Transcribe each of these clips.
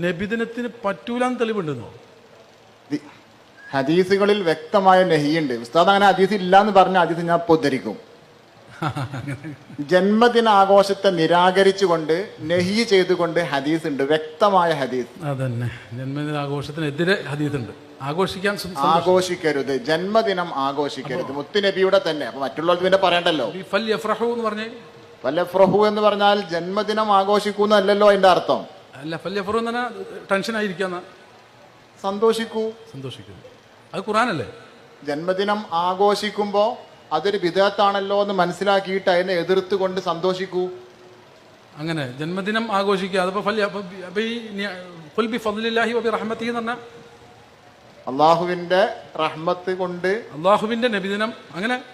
നബിദിനത്തിന് പറ്റൂലെന്ന് തെളിവുണ്ടെന്നോ? ഹദീസുകളിൽ വ്യക്തമായ നെഹിയുണ്ട്. ഉസ്താദ് അങ്ങനെ ഹദീസ് ഇല്ല എന്ന് പറഞ്ഞ ഹദീസ് ഞാൻ ഇപ്പോൾ ജന്മദിന ആഘോഷത്തെ നിരാകരിച്ചുകൊണ്ട് നെഹി ചെയ്തുകൊണ്ട് ഹദീസ് ഉണ്ട് വ്യക്തമായ ഹദീസ്. അതന്നെ. ജന്മദിന ആഘോഷത്തിനെതിരെ ഹദീസ് ഉണ്ട് ആഘോഷിക്കാൻ ആഘോഷിക്കരുത്. ജന്മദിനം ആഘോഷിക്കരുത്. മുത്തുനബിയുടെ തന്നെ. അപ്പൊ മറ്റുള്ളവർക്ക് പിന്നെ പറയണ്ടല്ലോ? എന്ന് പറഞ്ഞേ വല്ലഫ്രഹു എന്ന് പറഞ്ഞാൽ ജന്മദിനം ആഘോഷിക്കുന്നല്ലോ അതിന്റെ അർത്ഥം. അല്ല ഫൽ യഫ്രഹു എന്ന് പറഞ്ഞാൽ ടെൻഷൻ ആയിരിക്കാന്ന. സന്തോഷിക്കൂ. സന്തോഷിക്കുന്നു അത് ഖുറാനല്ലേ? ജന്മദിനം ആഘോഷിക്കുമ്പോ അതൊരു വിധത്താണല്ലോ എന്ന് മനസ്സിലാക്കിയിട്ട് അതിനെ എതിർത്തുകൊണ്ട് സന്തോഷിക്കൂ. അങ്ങനെ ജന്മദിനം ആഘോഷിക്കുക. അതിപ്പോ ഫൽ അപ്പൊ ബി- അപ്പൊ ഈ നി- ഖുൽ ബി ഫദ്ലില്ലാഹി വബി റഹ്മത്തിഹി എന്ന് പറഞ്ഞാൽ അള്ളാഹുവിന്റെ റഹ്മത്ത് കൊണ്ട് അള്ളാഹുവിന്റെ നബിദിനം. അങ്ങനെ.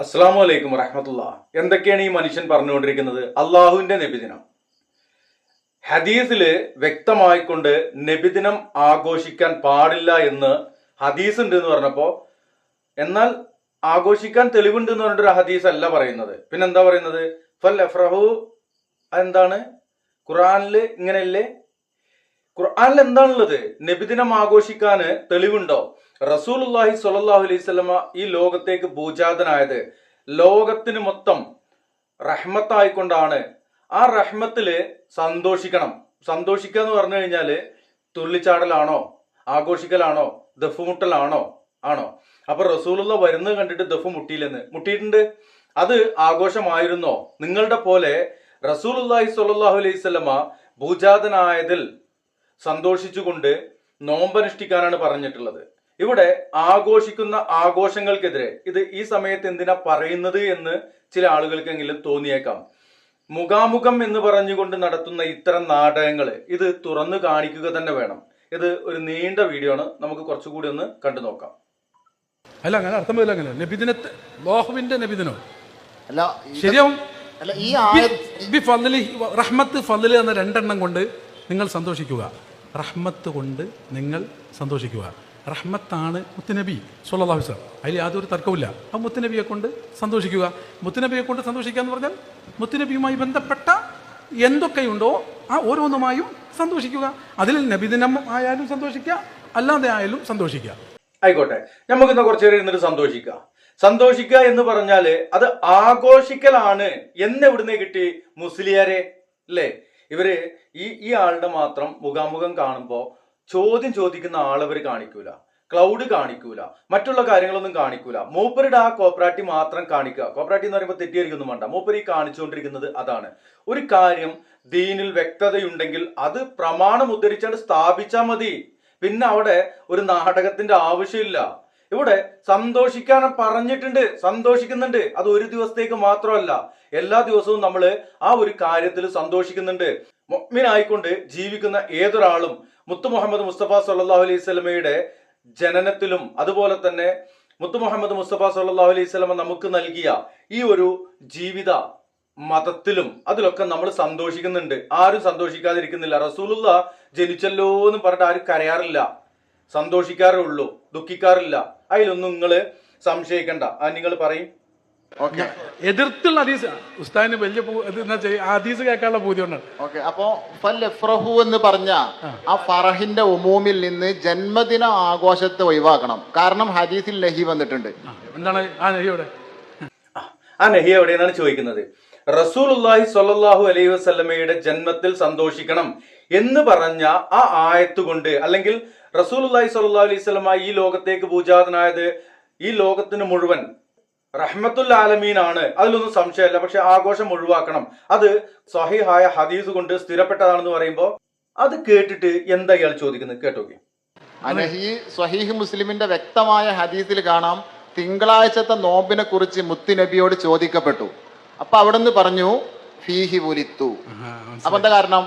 അസ്സാം വലൈക്കും വറഹമത്തുള്ള എന്തൊക്കെയാണ് ഈ മനുഷ്യൻ പറഞ്ഞുകൊണ്ടിരിക്കുന്നത്? അള്ളാഹുവിന്റെ നബിദിനം. ഹദീസിൽ വ്യക്തമായിക്കൊണ്ട് നബിദിനം ആഘോഷിക്കാൻ പാടില്ല എന്ന് ഹദീസ് ഉണ്ട് എന്ന് പറഞ്ഞപ്പോ എന്നാൽ ആഘോഷിക്കാൻ തെളിവുണ്ട് എന്ന് പറഞ്ഞിട്ടൊരു ഹദീസ് അല്ല പറയുന്നത്. പിന്നെ എന്താ പറയുന്നത്? ഫൽ എഫ്രഹു എന്താണ്? ഖുറാനിൽ ഇങ്ങനെയല്ലേ? ഖുർആനിൽ എന്താണുള്ളത്? നബിദിനം ആഘോഷിക്കാന് തെളിവുണ്ടോ? റസൂലുല്ലാഹി സ്വല്ലല്ലാഹു അലൈഹി സ്വലമ ഈ ലോകത്തേക്ക് പൂജാതനായത് ലോകത്തിന് മൊത്തം റഹ്മത്തായിക്കൊണ്ടാണ് ആ റഹ്മത്തിൽ സന്തോഷിക്കണം. സന്തോഷിക്കുക എന്ന് പറഞ്ഞു കഴിഞ്ഞാൽ തുള്ളിച്ചാടലാണോ? ആഘോഷിക്കലാണോ? ദഫ് മുട്ടലാണോ ആണോ? അപ്പൊ റസൂലുള്ള വരുന്നത് കണ്ടിട്ട് ദഫ് മുട്ടിയില്ലെന്ന്. മുട്ടിയിട്ടുണ്ട്. അത് ആഘോഷമായിരുന്നോ? നിങ്ങളുടെ പോലെ റസൂലുല്ലാഹി സ്വല്ലല്ലാഹു അലൈഹി സ്വലമ ഭൂജാതനായതിൽ സന്തോഷിച്ചുകൊണ്ട് നോമ്പനുഷ്ഠിക്കാനാണ് പറഞ്ഞിട്ടുള്ളത്. ഇവിടെ ആഘോഷിക്കുന്ന ആഘോഷങ്ങൾക്കെതിരെ ഇത് ഈ സമയത്ത് എന്തിനാ പറയുന്നത് എന്ന് ചില ആളുകൾക്കെങ്കിലും തോന്നിയേക്കാം. മുഖാമുഖം എന്ന് പറഞ്ഞുകൊണ്ട് നടത്തുന്ന ഇത്തരം നാടകങ്ങൾ ഇത് തുറന്നു കാണിക്കുക തന്നെ വേണം. ഇത് ഒരു നീണ്ട വീഡിയോ ആണ്. നമുക്ക് കുറച്ചുകൂടി ഒന്ന് കണ്ടു നോക്കാം. അല്ല അങ്ങനെ അർത്ഥം വരില്ല അങ്ങനെ. നബിദിനത്തെ ലോഹുവിന്റെ നബിദിനോ? അല്ല ശരിയാവും? അല്ല ഈ ബി ഫضലി റഹ്മത്ത് ഫലി എന്ന രണ്ടെണ്ണം കൊണ്ട് നിങ്ങൾ സന്തോഷിക്കുക. റഹ്മത്ത് കൊണ്ട് നിങ്ങൾ സന്തോഷിക്കുക. റഹ്മത്താണ് മുത്തുനബി സല്ലല്ലാഹു അലൈഹി വസല്ലം. അതിൽ യാതൊരു തർക്കവുമില്ല. ആ മുത്തുനബിയെ കൊണ്ട് സന്തോഷിക്കുക. മുത്തുനബിയെ കൊണ്ട് സന്തോഷിക്കുക എന്ന് പറഞ്ഞാൽ മുത്തുനബിയുമായി ബന്ധപ്പെട്ട എന്തൊക്കെയുണ്ടോ ആ ഓരോന്നുമായും സന്തോഷിക്കുക. അതിൽ നബിദിനം ആയാലും സന്തോഷിക്കുക അല്ലാതെ ആയാലും സന്തോഷിക്കുക. ആയിക്കോട്ടെ. നമുക്ക് ഇന്ന് കുറച്ചു നേരം സന്തോഷിക്കുക സന്തോഷിക്കുക എന്ന് പറഞ്ഞാൽ അത് ആഘോഷിക്കലാണ് എന്ന് എവിടുന്ന് കിട്ടി? മുസ്ലിയാരെ അല്ലേ? ഇവർ ഈ ഈ ആളുടെ മാത്രം മുഖാമുഖം കാണുമ്പോ ചോദ്യം ചോദിക്കുന്ന ആളവർ കാണിക്കൂല. ക്ലൗഡ് കാണിക്കൂല. മറ്റുള്ള കാര്യങ്ങളൊന്നും കാണിക്കൂല. മൂപ്പരുടെ ആ കോപ്പറാറ്റി മാത്രം കാണിക്കുക. കോപ്പറാറ്റി എന്ന് പറയുമ്പോൾ തെറ്റിയിരിക്കൊന്നും വേണ്ട. മൂപ്പർ ഈ കാണിച്ചുകൊണ്ടിരിക്കുന്നത് അതാണ്. ഒരു കാര്യം ദീനിൽ വ്യക്തതയുണ്ടെങ്കിൽ അത് പ്രമാണം ഉദ്ധരിച്ചാണ്ട് സ്ഥാപിച്ചാൽ മതി. പിന്നെ അവിടെ ഒരു നാടകത്തിന്റെ ആവശ്യമില്ല. ഇവിടെ സന്തോഷിക്കാൻ പറഞ്ഞിട്ടുണ്ട്. സന്തോഷിക്കുന്നുണ്ട്. അത് ഒരു ദിവസത്തേക്ക് മാത്രമല്ല. എല്ലാ ദിവസവും നമ്മൾ ആ ഒരു കാര്യത്തിൽ സന്തോഷിക്കുന്നുണ്ട്. മൊഹ്മിനായിക്കൊണ്ട് ജീവിക്കുന്ന ഏതൊരാളും മുത്തു മുഹമ്മദ് മുസ്തഫ സല്ലാഹു അലൈഹി സ്വലമയുടെ ജനനത്തിലും അതുപോലെ തന്നെ മുത്തു മുഹമ്മദ് മുസ്തഫ സല്ലാഹു അലൈഹി സ്വലമ നമുക്ക് നൽകിയ ഈ ഒരു ജീവിത മതത്തിലും അതിലൊക്കെ നമ്മൾ സന്തോഷിക്കുന്നുണ്ട്. ആരും സന്തോഷിക്കാതിരിക്കുന്നില്ല. റസൂലുള്ള ജനിച്ചല്ലോ എന്ന് പറഞ്ഞിട്ട് ആരും കരയാറില്ല. സന്തോഷിക്കാറേ ഉള്ളൂ ദുഃഖിക്കാറില്ല. അതിലൊന്നും നിങ്ങൾ സംശയിക്കണ്ട. നിങ്ങൾ പറയും. എതിർത്തുള്ള ഹദീസ് ഉസ്താദിന് വലിയ ഹദീസ് കേൾക്കാനുള്ള പൂതി കൊണ്ടാണ് ഓക്കെ അപ്പോ ഫൽ എഫ്രഹു എന്ന് പറഞ്ഞ ആ. ഫറഹിന്റെ ഉമൂമിൽ നിന്ന് ജന്മദിന ആഘോഷത്തെ ഒഴിവാക്കണം. കാരണം ഹദീസിൽ ലഹി വന്നിട്ടുണ്ട്. എന്താണ് ആ ഇവിടെ ആ നഹി എവിടെയെന്നാണ് ചോദിക്കുന്നത്. റസൂലുല്ലാഹി സ്വല്ലല്ലാഹു അലൈഹി വസല്ലമയുടെ ജന്മത്തിൽ സന്തോഷിക്കണം എന്ന് പറഞ്ഞ ആ ആയത്ത് കൊണ്ട് അല്ലെങ്കിൽ റസൂലുല്ലാഹി സ്വല്ലല്ലാഹു അലൈഹി വസല്ലമ ഈ ലോകത്തേക്ക് പൂജാതനായത് ഈ ലോകത്തിന് മുഴുവൻ റഹ്മത്തുൽ ആലമീനാണ്. അതിലൊന്നും സംശയമല്ല. പക്ഷെ ആഘോഷം ഒഴിവാക്കണം. അത് സഹിഹായ ഹദീസ് കൊണ്ട് സ്ഥിരപ്പെട്ടതാണെന്ന് പറയുമ്പോൾ അത് കേട്ടിട്ട് എന്താ ഇയാൾ ചോദിക്കുന്നത്? കേട്ടോക്കെ അനഹി സ്വഹീഹ് മുസ്ലിമിന്റെ വ്യക്തമായ ഹദീസിൽ കാണാം. തിങ്കളാഴ്ചത്തെ നോമ്പിനെ കുറിച്ച് മുത്തുനബിയോട് ചോദിക്കപ്പെട്ടു. അപ്പൊ അവിടുന്ന് പറഞ്ഞു ഫീഹി ഉലിത്തു അപ്പൊ എന്താ കാരണം?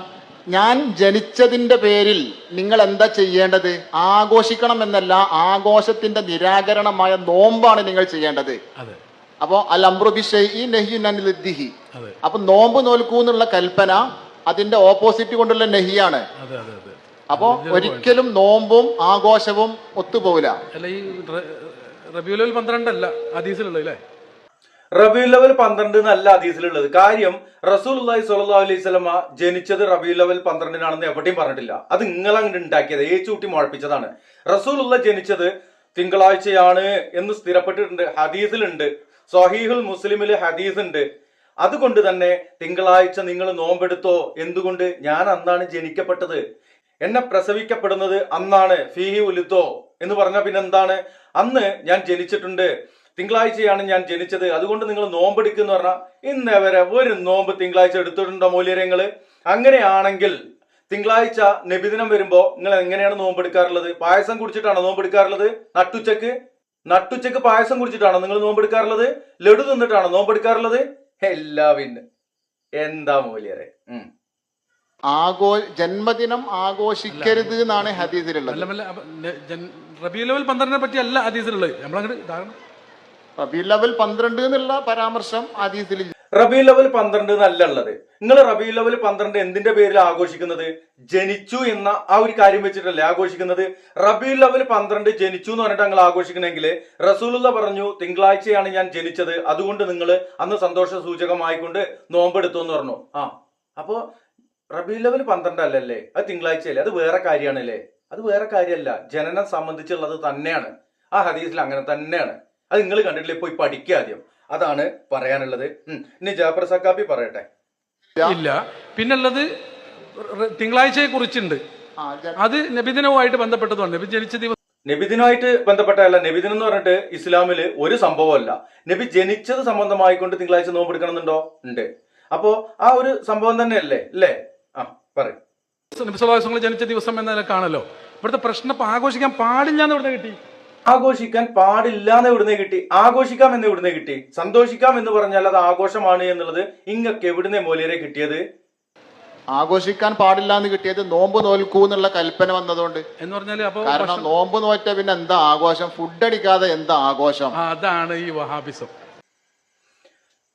ഞാൻ ജനിച്ചതിന്റെ പേരിൽ നിങ്ങൾ എന്താ ചെയ്യേണ്ടത്? ആഘോഷിക്കണം എന്നല്ല ആഘോഷത്തിന്റെ നിരാകരണമായ നോമ്പാണ് നിങ്ങൾ ചെയ്യേണ്ടത്. അതെ. അപ്പോ അൽ അമ്രുബിഷിഹി അപ്പൊ നോമ്പ് നോൽക്കൂ എന്നുള്ള കൽപ്പന അതിന്റെ ഓപ്പോസിറ്റ് കൊണ്ടുള്ള നെഹിയാണ്. അപ്പോ ഒരിക്കലും നോമ്പും ആഘോഷവും ഒത്തുപോകില്ല പന്ത്രണ്ടല്ല റബിയുൽ ലെവൽ പന്ത്രണ്ട് എന്നല്ല ഹദീസിലുള്ളത്. കാര്യം റസൂൽ അള്ളാഹി സ്വല്ലാ അലൈഹി ജനിച്ചത് റബിയുൽ ലെവൽ പന്ത്രണ്ടിനാണെന്ന് എവിടെയും പറഞ്ഞിട്ടില്ല. അത് നിങ്ങൾ അങ്ങോട്ട് ഉണ്ടാക്കിയത് ഏച്ചൂട്ടി മുഴപ്പിച്ചതാണ് റസൂൽ ഉള്ള ജനിച്ചത് തിങ്കളാഴ്ചയാണ് എന്ന് സ്ഥിരപ്പെട്ടിട്ടുണ്ട് ഹദീസിലുണ്ട്. സ്വഹീഹുൽ മുസ്ലിമിൽ ഹദീസ് ഉണ്ട് അതുകൊണ്ട് തന്നെ തിങ്കളാഴ്ച നിങ്ങൾ നോമ്പെടുത്തോ? എന്തുകൊണ്ട്? ഞാൻ അന്നാണ് ജനിക്കപ്പെട്ടത്. എന്നെ പ്രസവിക്കപ്പെടുന്നത് അന്നാണ്. ഫീഹി ഉലുത്തോ എന്ന് പറഞ്ഞ പിന്നെന്താണ്? അന്ന് ഞാൻ ജനിച്ചിട്ടുണ്ട്. തിങ്കളാഴ്ചയാണ് ഞാൻ ജനിച്ചത്. അതുകൊണ്ട് നിങ്ങൾ നോമ്പെടുക്കുന്ന പറഞ്ഞാൽ ഇന്നേ വരെ ഒരു നോമ്പ് തിങ്കളാഴ്ച എടുത്തിട്ടുണ്ടോ മൂല്യരങ്ങൾ അങ്ങനെയാണെങ്കിൽ തിങ്കളാഴ്ച നബിദിനം വരുമ്പോൾ നിങ്ങൾ എങ്ങനെയാണ് നോമ്പെടുക്കാറുള്ളത്? പായസം കുടിച്ചിട്ടാണോ നോമ്പെടുക്കാറുള്ളത്? നട്ടുച്ചക്ക്? നട്ടുച്ചക്ക് പായസം കുടിച്ചിട്ടാണോ നിങ്ങൾ നോമ്പെടുക്കാറുള്ളത്? ലഡു തിന്നിട്ടാണോ നോമ്പെടുക്കാറുള്ളത്? എല്ലാ പിന്നെ എന്താ മൂല്യരെ? ആഘോ ജന്മദിനം ആഘോഷിക്കരുത് എന്നാണ് ഹദീസിലുള്ളത്. റബിയുലവൽ പന്ത്രണ്ടിനെ പറ്റി അല്ല ഹദീസിലുള്ളത്. നമ്മളങ്ങോട്ട് ഇതാകണം റബീ ലെവൽ പന്ത്രണ്ട് എന്നുള്ള പരാമർശം ഹദീസിൽ റബി ലെവൽ പന്ത്രണ്ട് എന്നല്ല ഉള്ളത്. നിങ്ങൾ റബി ലെവൽ പന്ത്രണ്ട് എന്തിന്റെ പേരിൽ ആഘോഷിക്കുന്നത്? ജനിച്ചു എന്ന ആ ഒരു കാര്യം വെച്ചിട്ടല്ലേ ആഘോഷിക്കുന്നത്? റബി ലെവൽ പന്ത്രണ്ട് ജനിച്ചു എന്ന് പറഞ്ഞിട്ട് നിങ്ങൾ ആഘോഷിക്കണമെങ്കിൽ റസൂലുള്ള പറഞ്ഞു തിങ്കളാഴ്ചയാണ് ഞാൻ ജനിച്ചത്. അതുകൊണ്ട് നിങ്ങൾ അന്ന് സന്തോഷ സൂചകമായിക്കൊണ്ട് നോമ്പെടുത്തു എന്ന് പറഞ്ഞു. ആ അപ്പോ റബി ലെവൽ പന്ത്രണ്ട് അല്ലല്ലേ? അത് തിങ്കളാഴ്ചയല്ലേ? അത് വേറെ കാര്യമാണല്ലേ? അത് വേറെ കാര്യമല്ല. ജനനം സംബന്ധിച്ചുള്ളത് തന്നെയാണ്. ആ ഹദീസിൽ അങ്ങനെ തന്നെയാണ്. അത് നിങ്ങൾ കണ്ടിട്ടില്ലേ? പോയി പഠിക്കുക ആദ്യം. അതാണ് പറയാനുള്ളത്. ഇനി ജാഫർ സക്കാപ്പി പറയട്ടെ. ഇല്ല. പിന്നുള്ളത് തിങ്കളാഴ്ചയെ കുറിച്ചുണ്ട്. അത് നബിദിനവുമായിട്ട് ബന്ധപ്പെട്ടതാണ് നബി ജനിച്ച ദിവസം നബിദിനുമായിട്ട് ബന്ധപ്പെട്ടതല്ല. നബിദിനം എന്ന് പറഞ്ഞിട്ട് ഇസ്ലാമിൽ ഒരു സംഭവമല്ല. നബി ജനിച്ചത് സംബന്ധമായിക്കൊണ്ട് തിങ്കളാഴ്ച നോമ്പെടുക്കണമെന്നുണ്ടോ ഉണ്ട്. അപ്പോ ആ ഒരു സംഭവം തന്നെയല്ലേ? അല്ലേ? ആ പറയും. നബി സ്വലാസങ്ങൾ ജനിച്ച ദിവസം എന്ന നിലക്കാണല്ലോ ഇവിടുത്തെ പ്രശ്നം ആഘോഷിക്കാൻ പാടില്ല എന്ന് ഇവിടെ കിട്ടി? ആഘോഷിക്കാൻ പാടില്ല എന്ന് എവിടുന്നേ കിട്ടി? ആഘോഷിക്കാം എന്ന് എവിടുന്നേ കിട്ടി? സന്തോഷിക്കാം എന്ന് പറഞ്ഞാൽ അത് ആഘോഷമാണ് എന്നുള്ളത് ഇങ്ങക്ക് എവിടുന്നെ മൂല്യരെ കിട്ടിയത്? ആഘോഷിക്കാൻ പാടില്ല എന്ന് കിട്ടിയത് നോമ്പ് നോൽക്കൂ എന്നുള്ള കൽപ്പന വന്നതുകൊണ്ട്. എന്ന് പറഞ്ഞാൽ അപ്പൊ കാരണം നോമ്പ് നോറ്റ പിന്നെ എന്താ ആഘോഷം? ഫുഡ് അടിക്കാതെ എന്താ ആഘോഷം? അതാണ് ഈ വഹാബിസം.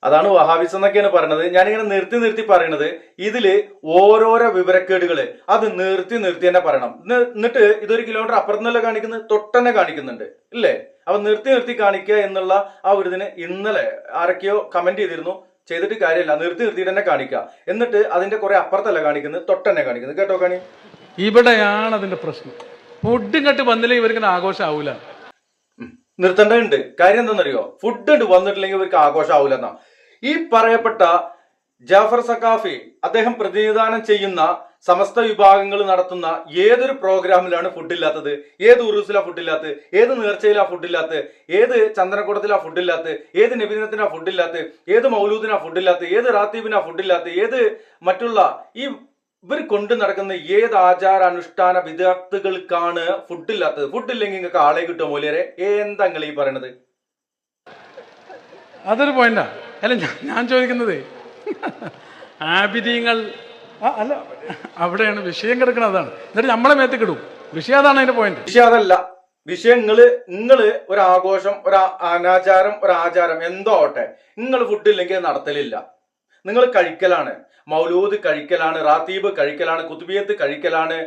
അതാണ് വഹാബിസ് എന്നൊക്കെയാണ് പറയുന്നത് ഞാനിങ്ങനെ നിർത്തി നിർത്തി പറയണത് ഇതിൽ ഓരോരോ വിവരക്കേടുകൾ അത് നിർത്തി നിർത്തി തന്നെ പറയണം. ന്ന് എന്നിട്ട് ഇതൊരു കിലോമീറ്റർ അപ്പുറത്തുനിന്നല്ല കാണിക്കുന്നത്? തൊട്ടന്നെ കാണിക്കുന്നുണ്ട്. ഇല്ലേ? അപ്പൊ നിർത്തി നിർത്തി കാണിക്കുക എന്നുള്ള ആ ഒരു ഇതിന് ഇന്നലെ ആരൊക്കെയോ കമന്റ് ചെയ്തിരുന്നു. ചെയ്തിട്ട് കാര്യമില്ല. നിർത്തി നിർത്തിയിട്ട് തന്നെ കാണിക്കുക. എന്നിട്ട് അതിന്റെ കുറെ അപ്പുറത്തല്ല കാണിക്കുന്നത്? തൊട്ടന്നെ കാണിക്കുന്നത്. കേട്ടോ കാണി? ഇവിടെയാണ് അതിന്റെ പ്രശ്നം. ഫുഡും കട്ട് വന്നില്ലെങ്കിൽ ഇവർക്ക് ആഘോഷം ആവൂല. നിർത്തേണ്ടതുണ്ട്. കാര്യം എന്താണെന്നറിയോ? ഫുഡ് ഉണ്ട് വന്നിട്ടില്ലെങ്കിൽ ഇവർക്ക് ആഘോഷം ആവൂല എന്നാ ഈ പറയപ്പെട്ട ജാഫർ സക്കാഫി അദ്ദേഹം പ്രതിനിധാനം ചെയ്യുന്ന സമസ്ത വിഭാഗങ്ങൾ നടത്തുന്ന ഏതൊരു പ്രോഗ്രാമിലാണ് ഫുഡ് ഇല്ലാത്തത്? ഏത് ഉറൂസിലാ ഫുഡ് ഇല്ലാത്തത്? ഏത് നേർച്ചയിലാ ഫുഡ് ഇല്ലാത്തത്? ഏത് ചന്ദനക്കൂടത്തിലാ ഫുഡ് ഇല്ലാത്തത്? ഏത് നിബിധനത്തിനാ ഫുഡ് ഇല്ലാത്തത്? ഏത് മൗലൂദിനാ ഫുഡ് ഇല്ലാത്തത്? ഏത് റാത്തീബിനാ ഫുഡ് ഇല്ലാത്തത്? ഏത് മറ്റുള്ള ഈ ഇവർ കൊണ്ടു നടക്കുന്ന ഏത് ആചാര അനുഷ്ഠാന വിദഗ്ധകൾക്കാണ് ഫുഡ് ഇല്ലാത്തത്? ഫുഡ് ഇല്ലെങ്കിൽ നിങ്ങൾക്ക് ആളെ കിട്ടുമോ മൂല്യരെ? എന്താ നിങ്ങൾ ഈ പറയണത്? അതൊരു പോയിന്റാ അല്ല ഞാൻ- ചോദിക്കുന്നത് ആബിദീങ്ങൾ അല്ല അവിടെയാണ് വിഷയം കിടക്കുന്നത് അതാണ്. എന്നിട്ട് നമ്മളെ മേത്ത് കിടും വിഷയം അതാണ് അതിന്റെ പോയിന്റ് വിഷയം അതല്ല. വിഷയം നിങ്ങൾ ഒരു ആഘോഷം ഒരു അനാചാരം ഒരു ആചാരം എന്തോ ആവട്ടെ. നിങ്ങൾ ഫുഡ് ഇല്ലെങ്കിൽ നടത്തലില്ല. നിങ്ങൾ കഴിക്കലാണ്. മൗലൂദ് കഴിക്കലാണ് റാത്തീബ് കഴിക്കലാണ് കുത്തുബിയത്ത് കഴിക്കലാണ്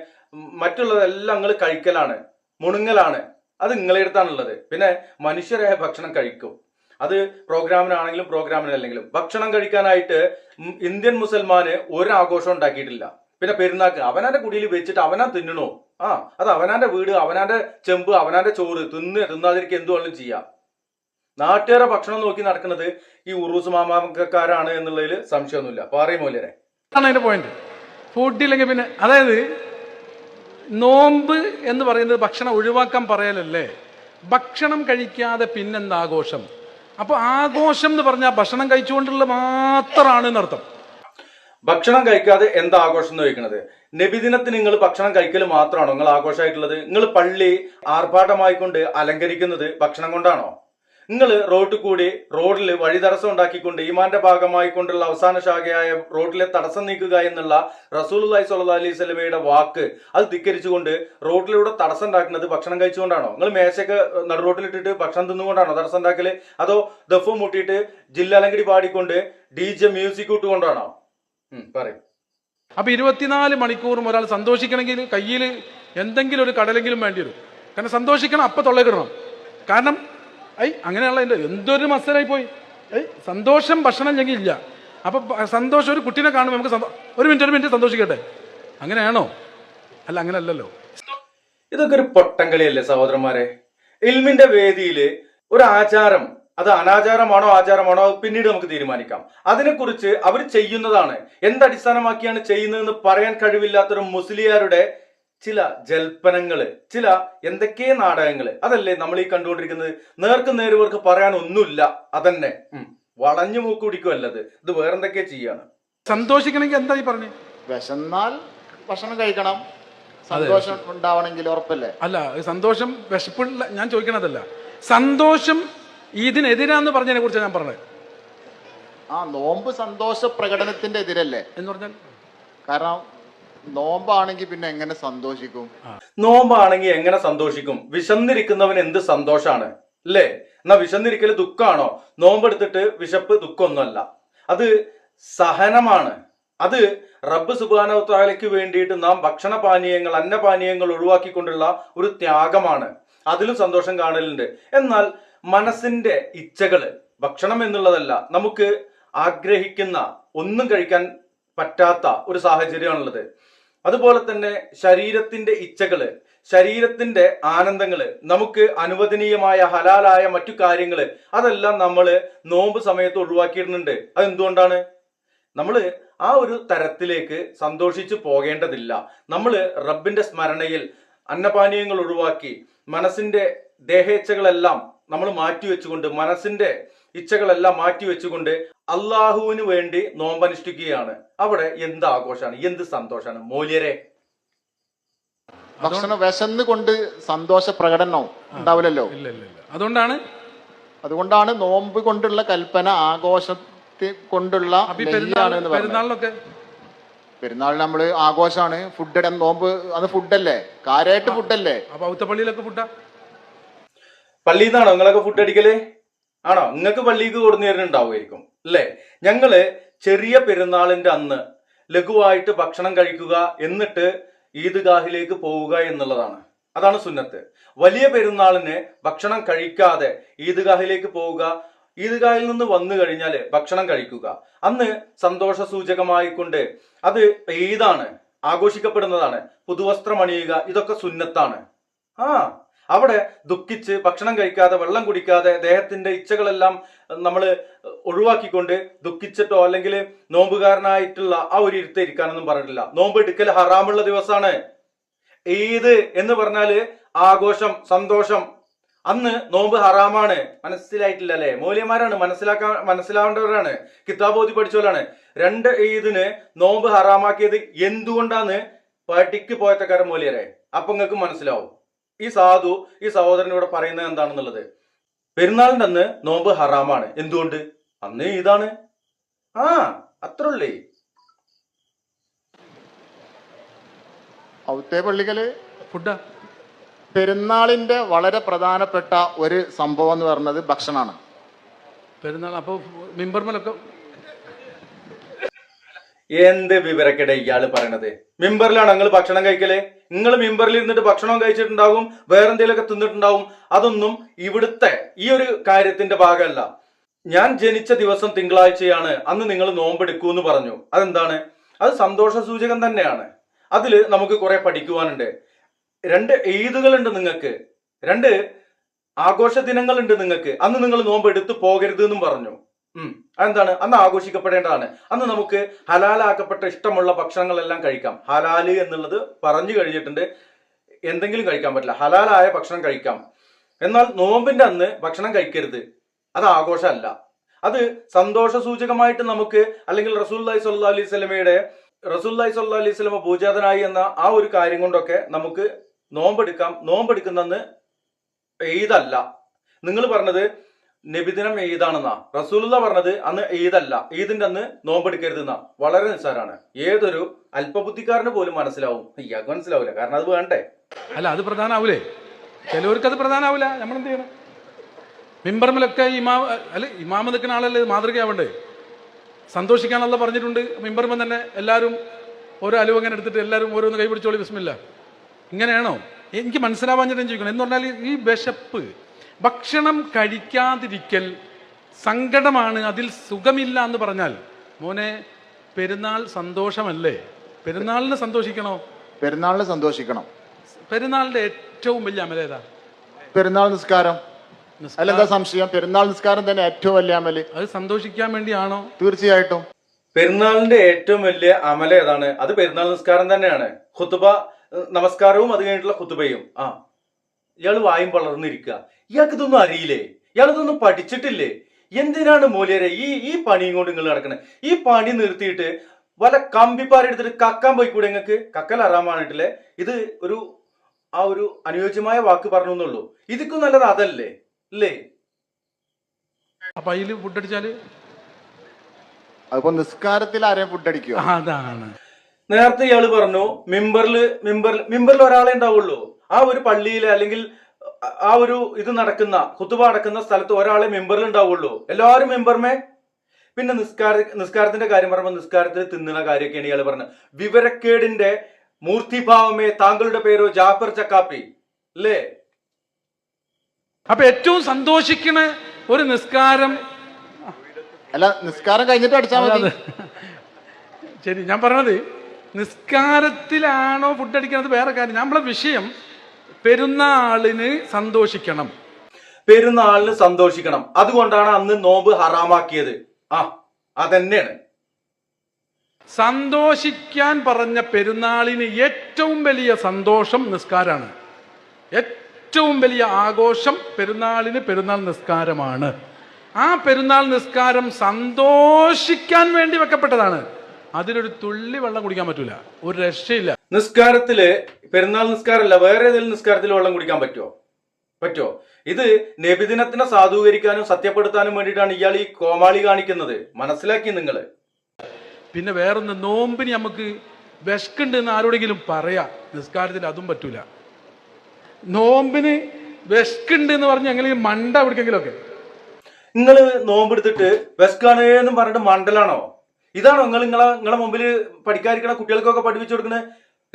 മറ്റുള്ളതെല്ലാം നിങ്ങൾ കഴിക്കലാണ് മുണുങ്ങലാണ്. അത് നിങ്ങളെ അടുത്താണുള്ളത്. പിന്നെ മനുഷ്യരെ ഭക്ഷണം കഴിക്കും. അത് പ്രോഗ്രാമിനാണെങ്കിലും പ്രോഗ്രാമിനല്ലെങ്കിലും ഭക്ഷണം കഴിക്കാനായിട്ട് ഇന്ത്യൻ മുസൽമാന് ഒരു ഉണ്ടാക്കിയിട്ടില്ല. പിന്നെ പെരുന്നാക്ക് അവനാന്റെ കുടിയിൽ വെച്ചിട്ട് അവനാ തിന്നണോ? ആ അത് അവനാന്റെ വീട് അവനാന്റെ ചെമ്പ് അവനാന്റെ ചോറ് തിന്ന് തിന്നാതിരിക്കുക എന്തുവാണെങ്കിലും ചെയ്യാം. നാട്ടുകാരെ ഭക്ഷണം നോക്കി നടക്കുന്നത് ഈ ഉറൂസ് മാമാക്കാരാണ് എന്നുള്ളതിൽ സംശയമൊന്നുമില്ല. പറയും മൂല്യരെ. അതാണ് അതിന്റെ പോയിന്റ് ഫുഡ് ഇല്ലെങ്കിൽ പിന്നെ അതായത് നോമ്പ് എന്ന് പറയുന്നത് ഭക്ഷണം ഒഴിവാക്കാൻ പറയലല്ലേ? ഭക്ഷണം കഴിക്കാതെ പിന്നെന്താ ആഘോഷം അപ്പൊ ആഘോഷം എന്ന് പറഞ്ഞാൽ ഭക്ഷണം കഴിച്ചുകൊണ്ടുള്ള മാത്രമാണ് എന്നർത്ഥം. ഭക്ഷണം കഴിക്കാതെ എന്താ ആഘോഷം എന്ന് ചോദിക്കുന്നത് നബിദിനത്തിന് നിങ്ങൾ ഭക്ഷണം കഴിക്കൽ മാത്രമാണോ? നിങ്ങൾ ആഘോഷമായിട്ടുള്ളത്? നിങ്ങൾ പള്ളി ആർഭാടമായിക്കൊണ്ട് അലങ്കരിക്കുന്നത് ഭക്ഷണം കൊണ്ടാണോ? നിങ്ങൾ റോഡ് കൂടി റോഡിൽ വഴി തടസ്സം ഉണ്ടാക്കിക്കൊണ്ട് ഈമാന്റെ ഭാഗമായി കൊണ്ടുള്ള അവസാന ശാഖയായ റോഡിലെ തടസ്സം നീക്കുക എന്നുള്ള റസൂലുള്ളാഹി സ്വല്ലല്ലാഹി അലൈഹി സ്വലമയുടെ വാക്ക് അത് ധിക്കരിച്ചുകൊണ്ട് റോഡിലൂടെ തടസ്സം ഉണ്ടാക്കുന്നത് ഭക്ഷണം കഴിച്ചുകൊണ്ടാണോ? നിങ്ങൾ മേശയൊക്കെ നടു റോഡിലിട്ടിട്ട് ഭക്ഷണം തിന്നുകൊണ്ടാണോ തടസ്സം ഉണ്ടാക്കൽ? അതോ ദഫ് മുട്ടിയിട്ട് ജില്ലാലങ്കടി പാടിക്കൊണ്ട് ഡി ജെ മ്യൂസിക് ഇട്ടുകൊണ്ടാണോ? പറയും. അപ്പൊ ഇരുപത്തിനാല് മണിക്കൂറും ഒരാൾ സന്തോഷിക്കണമെങ്കിൽ കയ്യിൽ എന്തെങ്കിലും ഒരു കടലെങ്കിലും വേണ്ടി വരും. കാരണം സന്തോഷിക്കണം അപ്പൊ തൊള്ളയിടണം കാരണം ഐ അങ്ങനെയുള്ള എന്റെ. എന്തൊരു മസലായി പോയി ഏയ് സന്തോഷം ഭക്ഷണം ഞങ്ങൾ ഇല്ല. അപ്പൊ സന്തോഷം ഒരു കുട്ടീനെ കാണുമ്പോൾ നമുക്ക് ഒരു മിനിറ്റ് ഒരു മിനിറ്റ് സന്തോഷിക്കട്ടെ. അങ്ങനെയാണോ? അല്ല അങ്ങനെയല്ലല്ലോ. ഇതൊക്കെ ഒരു പൊട്ടങ്കളിയല്ലേ സഹോദരന്മാരെ? ഇൽമിന്റെ വേദിയിൽ ഒരു ആചാരം അത് അനാചാരമാണോ ആചാരമാണോ പിന്നീട് നമുക്ക് തീരുമാനിക്കാം. അതിനെക്കുറിച്ച് അവർ ചെയ്യുന്നതാണ്. എന്തടിസ്ഥാനമാക്കിയാണ് ചെയ്യുന്നതെന്ന് പറയാൻ കഴിവില്ലാത്തൊരു മുസ്ലിയാരുടെ ചില ജൽപ്പനങ്ങൾ ചില എന്തൊക്കെ നാടകങ്ങൾ അതല്ലേ നമ്മൾ ഈ കണ്ടുകൊണ്ടിരിക്കുന്നത്? നേർക്ക് നേരുവർക്ക് പറയാനൊന്നുമില്ല. അതന്നെ. വളഞ്ഞു മൂക്ക് കുടിക്കുമല്ലത് ഇത് വേറെന്തൊക്കെ ചെയ്യാണ്? സന്തോഷിക്കണമെങ്കിൽ എന്താ ഈ പറഞ്ഞു? വിശന്നാൽ ഭക്ഷണം കഴിക്കണം. സന്തോഷം ഉണ്ടാവണമെങ്കിൽ ഉറപ്പല്ലേ? അല്ല ഈ സന്തോഷം വിശപ്പുള്ള ഞാൻ ചോദിക്കണതല്ല. സന്തോഷം ഇതിനെതിരാന്ന് പറഞ്ഞതിനെ കുറിച്ച് ഞാൻ പറഞ്ഞത്. ആ നോമ്പ് സന്തോഷ പ്രകടനത്തിന്റെ എതിരല്ലേ? എന്ന് പറഞ്ഞാൽ? കാരണം നോമ്പാണെങ്കിൽ പിന്നെ എങ്ങനെ സന്തോഷിക്കും? നോമ്പാണെങ്കിൽ എങ്ങനെ സന്തോഷിക്കും? വിശന്നിരിക്കുന്നവൻ എന്ത് സന്തോഷാണ്? അല്ലേ? എന്നാ വിശന്നിരിക്കൽ നോമ്പ് നോമ്പെടുത്തിട്ട് വിശപ്പ് ദുഃഖമൊന്നുമല്ല. അത് സഹനമാണ്. അത് റബ്ബ് സുബാനവത്താലയ്ക്ക് വേണ്ടിയിട്ട് നാം ഭക്ഷണപാനീയങ്ങൾ അന്നപാനീയങ്ങൾ ഒഴിവാക്കിക്കൊണ്ടുള്ള ഒരു ത്യാഗമാണ്. അതിലും സന്തോഷം കാണലുണ്ട്. എന്നാൽ മനസ്സിന്റെ ഇച്ഛകൾ ഭക്ഷണം എന്നുള്ളതല്ല നമുക്ക് ആഗ്രഹിക്കുന്ന ഒന്നും കഴിക്കാൻ പറ്റാത്ത ഒരു സാഹചര്യമാണുള്ളത്. അതുപോലെ തന്നെ ശരീരത്തിന്റെ ഇച്ഛകൾ ശരീരത്തിന്റെ ആനന്ദങ്ങൾ നമുക്ക് അനുവദനീയമായ ഹലാലായ മറ്റു കാര്യങ്ങൾ അതെല്ലാം നമ്മൾ നോമ്പ് സമയത്ത് ഒഴിവാക്കിയിടുന്നുണ്ട്. അതെന്തുകൊണ്ടാണ്? നമ്മൾ ആ ഒരു തരത്തിലേക്ക് സന്തോഷിച്ചു പോകേണ്ടതില്ല. നമ്മൾ റബ്ബിന്റെ സ്മരണയിൽ അന്നപാനീയങ്ങൾ ഒഴിവാക്കി മനസ്സിന്റെ ദേഹേച്ഛകളെല്ലാം നമ്മൾ മാറ്റിവെച്ചുകൊണ്ട് മനസ്സിന്റെ ഇച്ഛകളെല്ലാം മാറ്റി വെച്ചുകൊണ്ട് അള്ളാഹുവിന് വേണ്ടി നോമ്പനുഷ്ഠിക്കുകയാണ്. അവിടെ എന്ത് ആഘോഷമാണ്? എന്ത് സന്തോഷമാണ്? മൂല്യരെ. ഭക്ഷണം വിശന്ന് കൊണ്ട് സന്തോഷ പ്രകടനം ഉണ്ടാവില്ലല്ലോ? ഇല്ല ഇല്ല ഇല്ല. അതുകൊണ്ടാണ് അതുകൊണ്ടാണ് നോമ്പ് കൊണ്ടുള്ള കൽപ്പന ആഘോഷത്തെ കൊണ്ടുള്ള അപ്പൊ പെരുന്നാൾ എന്ന് പറയുന്നത് പെരുന്നാളിനൊക്കെ പെരുന്നാളിന് നമ്മൾ ആഘോഷമാണ്. ഫുഡ് നോമ്പ് അത് ഫുഡല്ലേ കാര്യമായിട്ട് ഫുഡല്ലേ പള്ളിയിൽ നിന്നാണോ നിങ്ങളൊക്കെ ഫുഡ് അടിക്കൽ? ആണോ? നിങ്ങൾക്ക് പള്ളിക്ക് കൊടുന്നു തരുന്നുണ്ടാവുമായിരിക്കും അല്ലേ? ഞങ്ങൾ ചെറിയ പെരുന്നാളിന്റെ അന്ന് ലഘുവായിട്ട് ഭക്ഷണം കഴിക്കുക എന്നിട്ട് ഈദ്ഗാഹിലേക്ക് പോവുക എന്നുള്ളതാണ്. അതാണ് സുന്നത്ത്. വലിയ പെരുന്നാളിന് ഭക്ഷണം കഴിക്കാതെ ഈദ്ഗാഹിലേക്ക് പോവുക ഈദ്ഗാഹിൽ നിന്ന് വന്നു കഴിഞ്ഞാൽ ഭക്ഷണം കഴിക്കുക. അന്ന് സന്തോഷ സൂചകമായിക്കൊണ്ട് അത് ഈദാണ് ആഘോഷിക്കപ്പെടുന്നതാണ്. പുതുവസ്ത്രം അണിയുക ഇതൊക്കെ സുന്നത്താണ്. ആ അവിടെ ദുഃഖിച്ച് ഭക്ഷണം കഴിക്കാതെ വെള്ളം കുടിക്കാതെ ദേഹത്തിന്റെ ഇച്ഛകളെല്ലാം നമ്മൾ ഒഴിവാക്കിക്കൊണ്ട് ദുഃഖിച്ചിട്ടോ അല്ലെങ്കിൽ നോമ്പുകാരനായിട്ടുള്ള ആ ഒരു ഇരുത്ത് ഇരിക്കാനൊന്നും പറഞ്ഞിട്ടില്ല. നോമ്പ് എടുക്കൽ ഹറാമുള്ള ദിവസമാണ്. ഈദ് എന്ന് പറഞ്ഞാൽ ആഘോഷം സന്തോഷം. അന്ന് നോമ്പ് ഹറാമാണ്. മനസ്സിലായിട്ടില്ല അല്ലെ? മൂല്യന്മാരാണ് മനസ്സിലാക്കാൻ മനസ്സിലാവേണ്ടവരാണ്. കിതാബോധി പഠിച്ചവരാണ്. രണ്ട് ഈദിന് നോമ്പ് ഹറാമാക്കിയത് എന്തുകൊണ്ടാന്ന് പട്ടിക്ക് പോയത്തക്കാരൻ മൂല്യരെ? അപ്പൊ നിങ്ങൾക്ക് മനസ്സിലാവും. ഈ സാധു ഈ സഹോദരൻ ഇവിടെ പറയുന്നത് എന്താണെന്നുള്ളത്? പെരുന്നാളിന്റെ അന്ന് നോമ്പ് ഹറാമാണ്. എന്തുകൊണ്ട്? അന്ന് ഇതാണ്. ആ അത്രയുള്ളേ. ഔത്തേ പള്ളിക്കൽ. ഫുഡാ. പെരുന്നാളിന്റെ വളരെ പ്രധാനപ്പെട്ട ഒരു സംഭവം എന്ന് പറയുന്നത് ഭക്ഷണമാണ്. പെരുന്നാൾ അപ്പോൾ മിമ്പർമലൊക്കെ എന്ത് വിവരക്കേട് ഇയാൾ പറയണത്? മിമ്പറിലാണ് നിങ്ങൾ ഭക്ഷണം കഴിക്കൽ? നിങ്ങൾ മിമ്പറിൽ ഇരുന്നിട്ട് ഭക്ഷണം കഴിച്ചിട്ടുണ്ടാകും വേറെന്തെങ്കിലുമൊക്കെ തിന്നിട്ടുണ്ടാവും അതൊന്നും ഇവിടുത്തെ ഈ ഒരു കാര്യത്തിന്റെ ഭാഗമല്ല. ഞാൻ ജനിച്ച ദിവസം തിങ്കളാഴ്ചയാണ് അന്ന് നിങ്ങൾ നോമ്പെടുക്കൂ എന്ന് പറഞ്ഞു. അതെന്താണ്? അത് സന്തോഷ സൂചകം തന്നെയാണ്. അതിൽ നമുക്ക് കുറെ പഠിക്കുവാനുണ്ട്. രണ്ട് ഈദുകളുണ്ട് നിങ്ങൾക്ക്. രണ്ട് ആഘോഷ ദിനങ്ങളുണ്ട് നിങ്ങൾക്ക്. അന്ന് നിങ്ങൾ നോമ്പ് എടുത്തു പോകരുത് എന്നും പറഞ്ഞു. അതെന്താണ്? അന്ന് ആഘോഷിക്കപ്പെടേണ്ടതാണ്. അന്ന് നമുക്ക് ഹലാലാക്കപ്പെട്ട ഇഷ്ടമുള്ള ഭക്ഷണങ്ങളെല്ലാം കഴിക്കാം. ഹലാൽ എന്നുള്ളത് പറഞ്ഞു കഴിഞ്ഞിട്ടുണ്ട്. എന്തെങ്കിലും കഴിക്കാൻ പറ്റില്ല. ഹലാലായ ഭക്ഷണം കഴിക്കാം. എന്നാൽ നോമ്പിന്റെ അന്ന് ഭക്ഷണം കഴിക്കരുത്. അത് ആഘോഷമല്ല. അത് സന്തോഷ സൂചകമായിട്ട് നമുക്ക് അല്ലെങ്കിൽ റസൂല്ലായി സല്ലാ അലൈഹി സ്വലമയുടെ റസൂല്ലായി സല്ലാ അലൈഹി സ്വലമ പൂജാതനായി എന്ന ആ ഒരു കാര്യം കൊണ്ടൊക്കെ നമുക്ക് നോമ്പെടുക്കാം. നോമ്പെടുക്കുന്നന്ന് ഈദല്ല നിങ്ങൾ പറഞ്ഞത് നബിദിനം ഈദാണെന്നാ. റസൂലുള്ള പറഞ്ഞത് അന്ന് ഈദല്ല. ഈദിന്റെ അന്ന് നോമ്പെടുക്കരുതെന്നാ. വളരെ നിസ്സാരാണ്. ഏതൊരു അല്പബുദ്ധിക്കാരന് പോലും മനസ്സിലാവും. ഇയാൾക്ക് മനസ്സിലാവില്ല കാരണം അത് വേണ്ടേ? അല്ല അത് പ്രധാനാവൂലേ? ചിലവർക്ക് അത് പ്രധാനാവില്ല നമ്മൾ എന്ത് ചെയ്യണം? മിമ്പർമലൊക്കെ ഇമാമ അല്ല ഇമാമ നിൽക്കുന്ന ആളല്ലേ മാതൃകയാവണ്ടേ? സന്തോഷിക്കാനുള്ള പറഞ്ഞിട്ടുണ്ട്. മിമ്പർമ തന്നെ എല്ലാവരും ഓരോ അലുവ് അങ്ങനെ എടുത്തിട്ട് എല്ലാവരും ഓരോന്ന് കൈപിടിച്ചോളി വിസ്മില്ല ഇങ്ങനെയാണോ? എനിക്ക് മനസ്സിലാവാഞ്ഞിട്ട് ചോദിക്കണം. എന്ന് പറഞ്ഞാൽ ഈ വിശപ്പ് ഭക്ഷണം കഴിക്കാതിരിക്കൽ സങ്കടമാണ് അതിൽ സുഖമില്ല എന്ന് പറഞ്ഞാൽ. മോനെ പെരുന്നാൾ സന്തോഷമല്ലേ? പെരുന്നാളിന് സന്തോഷിക്കണോ? പെരുന്നാളിന് സന്തോഷിക്കണം. പെരുന്നാളിന്റെ ഏറ്റവും വലിയ അമല ഏതാ? പെരുന്നാൾ നിസ്കാരം. അല്ലെന്താ സംശയം? പെരുന്നാൾ നിസ്കാരം തന്നെ ഏറ്റവും വലിയ അമല. അത് സന്തോഷിക്കാൻ വേണ്ടിയാണോ? തീർച്ചയായിട്ടും. പെരുന്നാളിന്റെ ഏറ്റവും വലിയ അമല ഏതാണ്? അത് പെരുന്നാൾ നിസ്കാരം തന്നെയാണ്. ഖുത്തുബ നമസ്കാരവും അത് കഴിഞ്ഞിട്ടുള്ള ഖുത്തുബയും ആ. ഇയാൾ വായും വളർന്നിരിക്കുക. ഇയാൾക്ക് ഇതൊന്നും അറിയില്ലേ? ഇയാളിതൊന്നും പഠിച്ചിട്ടില്ലേ? എന്തിനാണ് മൂല്യരെ ഈ ഈ പണിയും കൊണ്ട് നിങ്ങൾ നടക്കണേ? ഈ പണി നിർത്തിയിട്ട് വല്ല കമ്പിപ്പാര എടുത്തിട്ട് കക്കാൻ കൂടെ നിങ്ങൾക്ക്? കക്കൽ അറാമാണിട്ടില്ലേ ഇത് ഒരു ആ ഒരു അനുയോജ്യമായ വാക്ക് പറഞ്ഞു എന്നുള്ളൂ ഇതിക്കും നല്ലത് അതല്ലേ? അല്ലേ? അപ്പൊ അതിൽ ഫുഡ് അടിച്ചാൽ? അതിപ്പോ നിസ്കാരത്തിൽ ആരെയും ഫുഡ് അടിക്കുക അതാണ്. നേരത്തെ ഇയാൾ പറഞ്ഞു മിമ്പറിൽ മിമ്പറിൽ മിമ്പറിൽ ഒരാളെ ഉണ്ടാവുള്ളൂ. ആ ഒരു പള്ളിയിൽ അല്ലെങ്കിൽ ആ- ഒരു ഇത് നടക്കുന്ന കുത്തുബ നടക്കുന്ന സ്ഥലത്ത് ഒരാളെ മെമ്പറിൽ ഉണ്ടാവുള്ളൂ. എല്ലാവരും മെമ്പർമേ പിന്നെ നിസ്കാര നിസ്കാരത്തിന്റെ കാര്യം പറയുമ്പോൾ നിസ്കാരത്തിൽ തിന്നുന്ന കാര്യമൊക്കെയാണ് ഇയാൾ പറഞ്ഞത്. വിവരക്കേടിന്റെ മൂർത്തിഭാവമേ താങ്കളുടെ പേരോ ജാഫർ ചക്കാപ്പി. അല്ലേ? അപ്പൊ ഏറ്റവും സന്തോഷിക്കണ ഒരു നിസ്കാരം അല്ല നിസ്കാരം കഴിഞ്ഞിട്ട് അടിച്ചാൽ മതി. ശരി ഞാൻ പറഞ്ഞത് നിസ്കാരത്തിലാണോ ഫുഡ് അടിക്കുന്നത് വേറെ കാര്യം. നമ്മളെ വിഷയം പെരുന്നാളിന് സന്തോഷിക്കണം. പെരുന്നാളിന് സന്തോഷിക്കണം. അതുകൊണ്ടാണ് അന്ന് നോമ്പ് ഹറാമാക്കിയത്. ആ അതന്നെയാണ്. സന്തോഷിക്കാൻ പറഞ്ഞ പെരുന്നാളിന് ഏറ്റവും വലിയ സന്തോഷം നിസ്കാരമാണ് ഏറ്റവും വലിയ ആഘോഷം പെരുന്നാളിന് പെരുന്നാൾ നിസ്കാരമാണ്. ആ പെരുന്നാൾ നിസ്കാരം സന്തോഷിക്കാൻ വേണ്ടി വെക്കപ്പെട്ടതാണ്. അതിലൊരു തുള്ളി വെള്ളം കുടിക്കാൻ പറ്റൂല. ഒരു രക്ഷയില്ല. നിസ്കാരത്തിൽ പെരുന്നാൾ നിസ്കാരമല്ല വേറെ ഏതെങ്കിലും നിസ്കാരത്തിൽ വെള്ളം കുടിക്കാൻ പറ്റുമോ പറ്റോ ഇത് നബിദിനത്തിനെ സാധൂകരിക്കാനും സത്യപ്പെടുത്താനും വേണ്ടിയിട്ടാണ് ഇയാൾ ഈ കോമാളി കാണിക്കുന്നത്. മനസ്സിലാക്കി നിങ്ങൾ പിന്നെ വേറൊന്ന് നോമ്പിന് നമുക്ക് വിശക്കുണ്ട് എന്ന് ആരോടെങ്കിലും പറയാ നിസ്കാരത്തിൽ അതും പറ്റൂല. നോമ്പിന് വിശക്കുണ്ട് എന്ന് പറഞ്ഞ് എങ്ങനെയും മണ്ട എവിടേക്കെങ്കിലും ഒക്കെ നിങ്ങൾ നോമ്പെടുത്തിട്ട് വിശക്കാണേന്നും പറഞ്ഞിട്ട് മണ്ടലാണോ? ഇതാണോ നിങ്ങൾ നിങ്ങളെ നിങ്ങളെ മുമ്പിൽ പഠിക്കാതിരിക്കണ കുട്ടികൾക്കൊക്കെ പഠിപ്പിച്ചു കൊടുക്കുന്നത്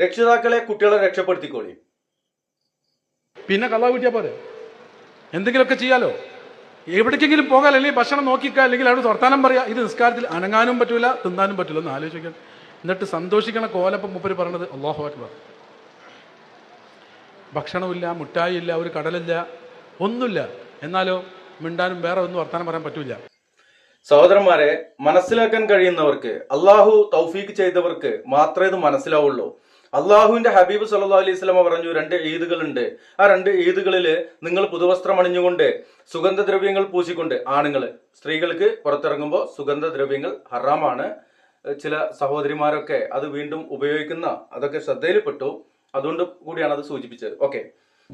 രക്ഷിതാക്കളെ കുട്ടികളെ രക്ഷപ്പെടുത്തിക്കോളി. പിന്നെ കള്ളാ വീട്ടിയാ പോരെ? എന്തെങ്കിലുമൊക്കെ ചെയ്യാലോ? എവിടേക്കെങ്കിലും പോകാൻ അല്ലെങ്കിൽ ഭക്ഷണം നോക്കിക്കുക അല്ലെങ്കിൽ അവിടെ വർത്താനം പറയാം. ഇത് നിസ്കാരത്തിൽ അനങ്ങാനും പറ്റൂല തിന്നാനും പറ്റില്ല ഒന്ന് ആലോചിക്കാൻ. എന്നിട്ട് സന്തോഷിക്കണ കോലപ്പം മുപ്പര് പറഞ്ഞത് അള്ളാഹു അക്ബർ. ഭക്ഷണമില്ല മുട്ടായില്ല ഒരു കടലില്ല ഒന്നുമില്ല. എന്നാലോ മിണ്ടാനും വേറെ ഒന്നും വർത്താനം പറയാൻ പറ്റൂല. സഹോദരന്മാരെ മനസ്സിലാക്കാൻ കഴിയുന്നവർക്ക് അള്ളാഹു തൗഫീഖ് ചെയ്തവർക്ക് മാത്രമേ ഇത് മനസ്സിലാവുള്ളൂ. അള്ളാഹുവിന്റെ ഹബീബ് സല്ലാ അലൈഹി സ്വലമ പറഞ്ഞു രണ്ട് ഈദുകളുണ്ട്. ആ രണ്ട് ഈദുകളിൽ നിങ്ങൾ പുതുവസ്ത്രം അണിഞ്ഞുകൊണ്ട് സുഗന്ധദ്രവ്യങ്ങൾ പൂശിക്കൊണ്ട് ആണുങ്ങൾ സ്ത്രീകൾക്ക് പുറത്തിറങ്ങുമ്പോൾ സുഗന്ധദ്രവ്യങ്ങൾ ഹറാമാണ്. ചില സഹോദരിമാരൊക്കെ അത് വീണ്ടും ഉപയോഗിക്കുന്ന അതൊക്കെ ശ്രദ്ധയിൽപ്പെട്ടു. അതുകൊണ്ട് കൂടിയാണ് അത് സൂചിപ്പിച്ചത്. ഓക്കെ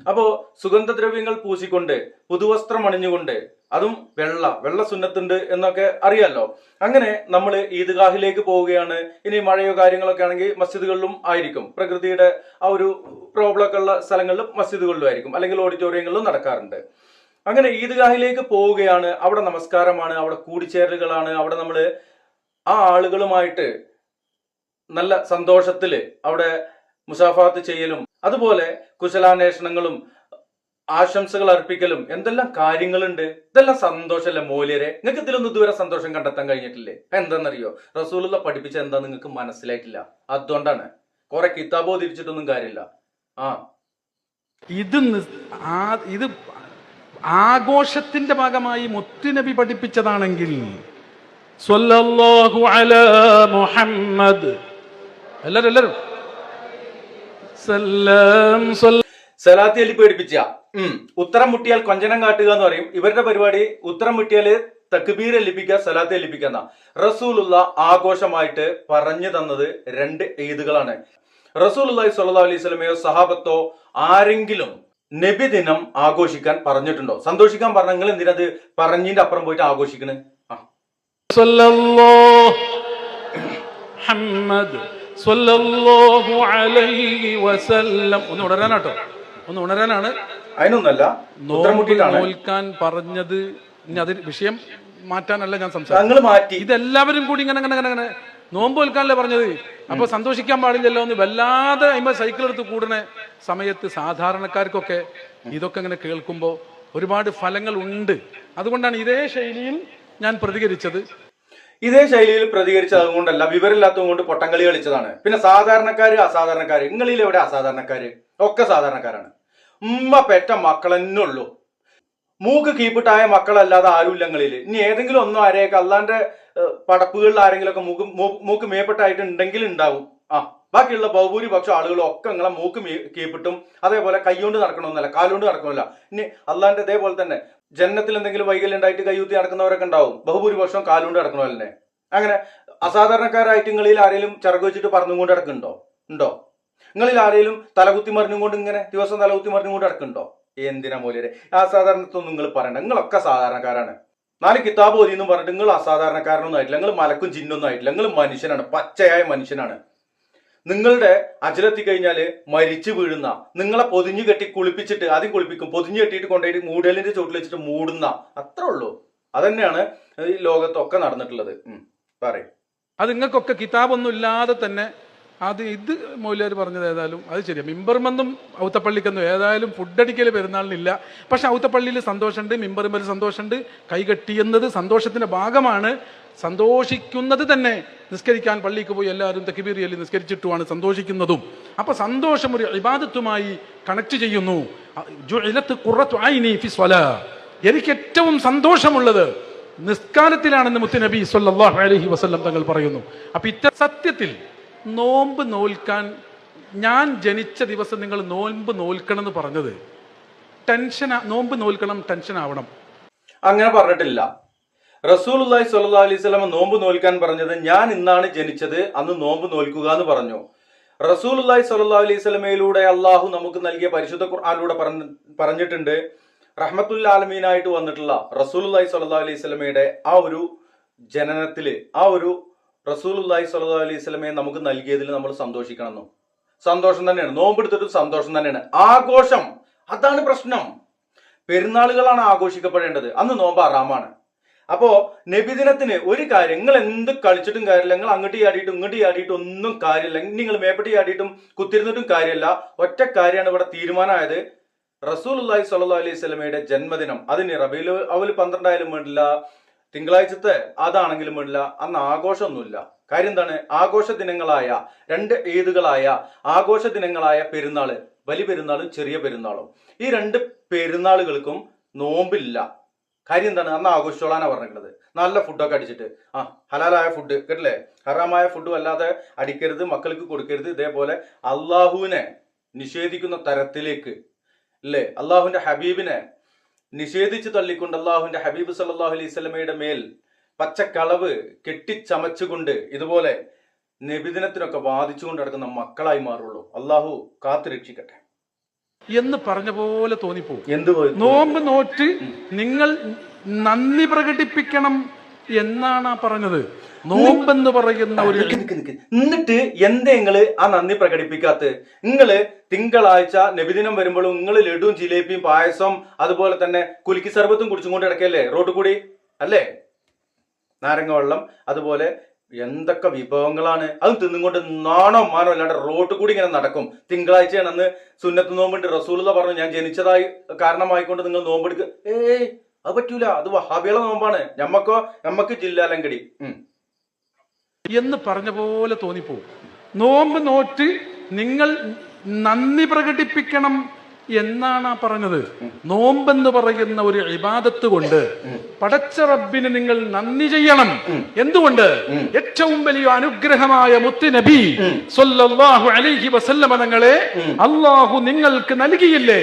അപ്പോ സുഗന്ധദ്രവ്യങ്ങൾ പൂശിക്കൊണ്ട് പുതുവസ്ത്രം അണിഞ്ഞുകൊണ്ട് അതും വെള്ള വെള്ള സുന്നത്തുണ്ട് എന്നൊക്കെ അറിയാലോ. അങ്ങനെ നമ്മൾ ഈദ്ഗാഹിലേക്ക് പോവുകയാണ്. ഇനി മഴയോ കാര്യങ്ങളൊക്കെ ആണെങ്കിൽ മസ്ജിദുകളിലും ആയിരിക്കും. പ്രകൃതിയുടെ ആ ഒരു പ്രോബ്ലമൊക്കെ ഉള്ള സ്ഥലങ്ങളിലും മസ്ജിദുകളിലും ആയിരിക്കും. അല്ലെങ്കിൽ ഓഡിറ്റോറിയങ്ങളിലും നടക്കാറുണ്ട്. അങ്ങനെ ഈദ്ഗാഹിലേക്ക് പോവുകയാണ്. അവിടെ നമസ്കാരമാണ് അവിടെ കൂടിച്ചേരലുകളാണ്. അവിടെ നമ്മൾ ആ ആളുകളുമായിട്ട് നല്ല സന്തോഷത്തിൽ അവിടെ മുസാഫാത്ത് ചെയ്യലും അതുപോലെ കുശലാന്വേഷണങ്ങളും ആശംസകൾ അർപ്പിക്കലും എന്തെല്ലാം കാര്യങ്ങളുണ്ട്? ഇതെല്ലാം സന്തോഷമല്ലേ മൂല്യരെ? നിങ്ങൾക്ക് ഇതിലൊന്നും ഇതുവരെ സന്തോഷം കണ്ടെത്താൻ കഴിഞ്ഞിട്ടില്ലേ? എന്താണെന്നറിയോ? റസൂലുള്ള പഠിപ്പിച്ച എന്താ നിങ്ങൾക്ക് മനസ്സിലായിട്ടില്ല. അതുകൊണ്ടാണ്. കുറെ കിതാബോ തിരിച്ചിട്ടൊന്നും കാര്യമില്ല. ആ. ഇത് ഇത് ആഘോഷത്തിന്റെ ഭാഗമായി മുത്തുനബി പഠിപ്പിച്ചതാണെങ്കിൽ എല്ലാരും എല്ലാരും. സലാത്തി അലി പേടിപ്പിച്ച. ഉത്തരം മുട്ടിയാൽ കൊഞ്ചനം കാട്ടുക എന്ന് പറയും. ഇവരുടെ പരിപാടി ഉത്തരം മുട്ടിയാൽ തക്ബീർ എല്ലിപ്പിക്കുക സലാത്തി എല്ലിപ്പിക്കുക എന്നാ. റസൂലുള്ള ആഘോഷമായിട്ട് പറഞ്ഞു തന്നത് രണ്ട് ഈദുകളാണ്. റസൂലുള്ളാഹി സല്ലാ അലൈഹി സ്വലമയോ സഹാബത്തോ ആരെങ്കിലും നബി ദിനം ആഘോഷിക്കാൻ പറഞ്ഞിട്ടുണ്ടോ? സന്തോഷിക്കാൻ പറഞ്ഞ നിങ്ങൾ എന്തിനത് പറഞ്ഞിന്റെ അപ്പുറം പോയിട്ട് ആഘോഷിക്കണേ? ആ. സ്വല്ലല്ലാഹു അലൈഹി വസല്ലം. ഒന്ന് ഉണരാനാട്ടോ ഒന്ന് ഉണരാനാണ്. അതിനൊന്നല്ല നോൽക്കാൻ പറഞ്ഞത് ഇനി അത് വിഷയം മാറ്റാനല്ല ഞാൻ സംസാരിച്ചു ഇതെല്ലാവരും കൂടി ഇങ്ങനെ അങ്ങനെ ഇങ്ങനെ നോമ്പ് നോൽക്കാനല്ലേ പറഞ്ഞത്? അപ്പൊ സന്തോഷിക്കാൻ പാടില്ലല്ലോ എന്ന് വല്ലാതെ അയിമ സൈക്കിൾ എടുത്ത് കൂടുന്ന സമയത്ത് സാധാരണക്കാർക്കൊക്കെ ഇതൊക്കെ ഇങ്ങനെ കേൾക്കുമ്പോൾ ഒരുപാട് ഫലങ്ങൾ ഉണ്ട്. അതുകൊണ്ടാണ് ഇതേ ശൈലിയിൽ ഞാൻ പ്രതികരിച്ചത്. ഇതേ ശൈലിയിൽ പ്രതികരിച്ചത് അതുകൊണ്ടല്ല വിവരമില്ലാത്തത് കൊണ്ട് പൊട്ടംകളി കളിച്ചതാണ്. പിന്നെ സാധാരണക്കാര് അസാധാരണക്കാര് നിങ്ങളിൽ എവിടെ അസാധാരണക്കാര്? ഒക്കെ സാധാരണക്കാരാണ്. ഉമ്മ പെറ്റ മക്കൾ തന്നെ മൂക്ക് കീപ്പിട്ടായ മക്കളല്ലാതെ ആരുമില്ല നിങ്ങളിൽ ഇനി ഏതെങ്കിലും ഒന്നും ആരെയൊക്കെ അല്ലാണ്ട് പടപ്പുകളിൽ ആരെങ്കിലും ഒക്കെ മൂക്ക് മൂക്ക് മേപ്പെട്ടായിട്ട് ഉണ്ടെങ്കിൽ ഉണ്ടാവും. ആ ബാക്കിയുള്ള ബഹുഭൂരിപക്ഷം ആളുകളും ഒക്കെ നിങ്ങളെ മൂക്ക് കീപ്പിട്ടും അതേപോലെ കൈകൊണ്ട് നടക്കണമെന്നല്ല കാലുകൊണ്ട് നടക്കണമല്ല ഇനി അല്ലാണ്ട് ഇതേപോലെ തന്നെ ജനനത്തിൽ എന്തെങ്കിലും വൈകല്യം ഉണ്ടായിട്ട് നടക്കുന്നവരൊക്കെ ഉണ്ടാവും. ബഹുഭൂരിപക്ഷം കാലുകൊണ്ട് നടക്കണമല്ലേ അങ്ങനെ അസാധാരണക്കാരായിട്ട് നിങ്ങളിൽ ആരെങ്കിലും ചിറക് വെച്ചിട്ട് പറഞ്ഞുകൊണ്ട് നടക്കുന്നുണ്ടോ? ഉണ്ടോ? നിങ്ങളിൽ ആരെങ്കിലും തലകുത്തി മറിഞ്ഞുകൊണ്ട് ഇങ്ങനെ ദിവസം തലകുത്തി മറിഞ്ഞുകൊണ്ട് നടക്കുന്നുണ്ടോ? എന്തിനാ മൂല്യരെ? അസാധാരണത്വം നിങ്ങൾ പറയണ്ട. നിങ്ങളൊക്കെ സാധാരണക്കാരാണ്. നാല് കിതാബ് ഓതി പറഞ്ഞിട്ട് നിങ്ങൾ അസാധാരണക്കാരനൊന്നും ആയിട്ടില്ല. നിങ്ങൾ മലക്കും ചിഹ്നൊന്നും ആയിട്ടില്ല. നിങ്ങൾ മനുഷ്യനാണ്. പച്ചയായ മനുഷ്യനാണ്. നിങ്ങളുടെ അജലെത്തി കഴിഞ്ഞാൽ മരിച്ചു വീഴുന്ന നിങ്ങളെ പൊതിഞ്ഞു കെട്ടി കുളിപ്പിച്ചിട്ട് ആദ്യം കുളിപ്പിക്കും പൊതിഞ്ഞു കെട്ടിയിട്ട് കൊണ്ടുപോയിട്ട് മൂടലിന്റെ ചോട്ടിൽ വെച്ചിട്ട് മൂടുന്ന അത്രേ ഉള്ളൂ. അതന്നെയാണ് ഈ ലോകത്തൊക്കെ നടന്നിട്ടുള്ളത്. പറയും. അത് നിങ്ങൾക്കൊക്കെ കിതാബൊന്നും ഇല്ലാതെ തന്നെ അത് ഇത് മൗലിയാർ പറഞ്ഞത് ഏതായാലും അത് ശരിയാണ് മിമ്പർമെന്നും ഔത്തപ്പള്ളിക്കൊന്നും ഏതായാലും ഫുഡ് അടിക്കൽ പെരുന്നാളിനില്ല. പക്ഷെ ഔത്തപ്പള്ളിയിൽ സന്തോഷമുണ്ട് മിമ്പറുമ്പൽ സന്തോഷമുണ്ട്. കൈകെട്ടിയെന്നത് സന്തോഷത്തിന്റെ ഭാഗമാണ്. സന്തോഷിക്കുന്നത് തന്നെ നിസ്കരിക്കാൻ പള്ളിക്ക് പോയി എല്ലാവരും തെക്കിബീറിയലി നിസ്കരിച്ചിട്ടുമാണ് സന്തോഷിക്കുന്നതും. അപ്പൊ സന്തോഷം ഒരു ഇബാദത്തുമായി കണക്ട് ചെയ്യുന്നു. ഫി. എനിക്ക് ഏറ്റവും സന്തോഷമുള്ളത് നിസ്കാരത്തിലാണെന്ന് മുത്തുനബി സല്ലല്ലാഹു അലൈഹി വസല്ലം തങ്ങൾ പറയുന്നു. അപ്പൊ ഇത്ത സത്യത്തിൽ നോമ്പ് നോൽക്കാൻ ഞാൻ ജനിച്ച ദിവസം നിങ്ങൾ നോമ്പ് നോൽക്കണം എന്ന് പറഞ്ഞത്. ടെൻഷൻ നോമ്പ് നോൽക്കണം ടെൻഷൻ ആവണം അങ്ങനെ പറഞ്ഞിട്ടില്ല. റസൂലുള്ളാഹി സ്വല്ലല്ലാഹു അലൈഹി വസല്ലം നോമ്പ് നോൽക്കാൻ പറഞ്ഞത് ഞാൻ ഇന്നാണ് ജനിച്ചത് അന്ന് നോമ്പ് നോൽക്കുക എന്ന് പറഞ്ഞു. റസൂലുള്ളാഹി സ്വല്ലല്ലാഹു അലൈഹി വസല്ലമയിലൂടെ അള്ളാഹു നമുക്ക് നൽകിയ പരിശുദ്ധ ഖുർആനിലൂടെ പറഞ്ഞിട്ടുണ്ട്. റഹ്മത്തുൽ ആലമീനായിട്ട് വന്നിട്ടുള്ള റസൂലുള്ളാഹി സ്വല്ലല്ലാഹു അലൈഹി വസല്ലമയുടെ ആ ഒരു ജനനത്തിൽ ആ ഒരു റസൂലുള്ളാഹി സ്വല്ലല്ലാഹു അലൈഹി വസല്ലമയെ നമുക്ക് നൽകിയതിൽ നമ്മൾ സന്തോഷിക്കണം സന്തോഷം തന്നെയാണ്. നോമ്പെടുത്തിട്ട് സന്തോഷം തന്നെയാണ്. ആഘോഷം അതാണ് പ്രശ്നം. പെരുന്നാളുകളാണ് ആഘോഷിക്കപ്പെടേണ്ടത്. അന്ന് നോമ്പ് അറാമാണ് അപ്പോ നബിദിനത്തിന് ഒരു കാര്യം നിങ്ങൾ എന്ത് കളിച്ചിട്ടും കാര്യമില്ല നിങ്ങൾ അങ്ങോട്ട് ചാടിയിട്ടും ഇങ്ങോട്ട് ചാടിയിട്ടും ഒന്നും കാര്യമില്ല നിങ്ങൾ മേപ്പെട്ട് ചാടിയിട്ടും കുത്തിരുന്നിട്ടും കാര്യമില്ല. ഒറ്റ കാര്യമാണ് ഇവിടെ തീരുമാനമായത്. റസൂൽ അള്ളാഹി സല്ലാ അലൈഹി സ്വലമയുടെ ജന്മദിനം അതിന് റബീൽ അവൽ പന്ത്രണ്ടായാലും വേണ്ടില്ല തിങ്കളാഴ്ചത്തെ അതാണെങ്കിലും വേണ്ടില്ല അന്ന് ആഘോഷമൊന്നുമില്ല. കാര്യം എന്താണ്? ആഘോഷ ദിനങ്ങളായ രണ്ട് ഈദുകളായ ആഘോഷ ദിനങ്ങളായ പെരുന്നാൾ വലിയ പെരുന്നാളും ചെറിയ പെരുന്നാളും. ഈ രണ്ട് പെരുന്നാളുകൾക്കും നോമ്പില്ല. കാര്യം എന്താണ് അന്ന് ആഘോഷിച്ചോളാനാ പറഞ്ഞിരിക്കുന്നത്. നല്ല ഫുഡൊക്കെ അടിച്ചിട്ട്. ആ ഹലാലായ ഫുഡ് കേട്ടില്ലേ? ഹറാമായ ഫുഡും അല്ലാതെ അടിക്കരുത് മക്കൾക്ക് കൊടുക്കരുത്. ഇതേപോലെ അള്ളാഹുവിനെ നിഷേധിക്കുന്ന തരത്തിലേക്ക് അല്ലേ അള്ളാഹുവിന്റെ ഹബീബിനെ നിഷേധിച്ച് തള്ളിക്കൊണ്ട് അള്ളാഹുവിന്റെ ഹബീബ് സല്ലാഹു അലൈഹി സ്വലമയുടെ മേൽ പച്ചക്കളവ് കെട്ടിച്ചമച്ചുകൊണ്ട് ഇതുപോലെ നബിദിനത്തിനൊക്കെ വാദിച്ചുകൊണ്ട് നടക്കുന്ന മക്കളായി മാറുള്ളൂ. അള്ളാഹു കാത്തു രക്ഷിക്കട്ടെ എന്ന് പറഞ്ഞ പോലെ തോന്നിപ്പോകും. എന്ത് നോമ്പ് നോറ്റ് നിങ്ങൾ നന്ദി പ്രകടിപ്പിക്കണം എന്നാണ് ആ പറഞ്ഞത്. നോമ്പെന്ന് പറയുന്ന ഒരു. എന്നിട്ട് എന്തേ നിങ്ങൾ ആ നന്ദി പ്രകടിപ്പിക്കാത്ത? നിങ്ങൾ തിങ്കളാഴ്ച നബിദിനം വരുമ്പോഴും നിങ്ങൾ ലഡുവും ജിലേബിയും പായസം അതുപോലെ തന്നെ കുലുക്കി സർബത്തും കുടിച്ചും കൊണ്ട് കിടക്കല്ലേ റോഡ് കൂടി? അല്ലേ? നാരങ്ങ വെള്ളം അതുപോലെ എന്തൊക്കെ വിഭവങ്ങളാണ്? അതും തിന്നുകൊണ്ട് നാണോ മാനോ അല്ലാണ്ട് റോട്ട് കൂടി ഇങ്ങനെ നടക്കും. തിങ്കളാഴ്ചയാണ് അന്ന് സുന്നത്ത് നോമ്പുണ്ട് റസൂലുള്ള പറഞ്ഞു ഞാൻ ജനിച്ചതായി കാരണമായിക്കൊണ്ട് നിങ്ങൾ നോമ്പെടുക്കുക ഏയ് അത് പറ്റൂല. അത് വഹാബികളെ നോമ്പാണ്. ഞമ്മക്കോ ഞമ്മക്ക് ജില്ലാലങ്കടി എന്ന് പറഞ്ഞ പോലെ തോന്നിപ്പോവും. നോമ്പ് നോറ്റ് നിങ്ങൾ നന്ദി പ്രകടിപ്പിക്കണം എന്നാണ് ആ പറഞ്ഞത്. നോമ്പെന്ന് പറയുന്ന ഒരു ഇബാദത്ത് കൊണ്ട് പടച്ച റബ്ബിന് നിങ്ങൾ നന്ദി ചെയ്യണം. എന്തുകൊണ്ട്? ഏറ്റവും വലിയ അനുഗ്രഹമായ മുത്ത് നബി സൊല്ലാഹു അലൈഹി വസല്ലമനങ്ങളെ അള്ളാഹു നിങ്ങൾക്ക് നൽകിയില്ലേ?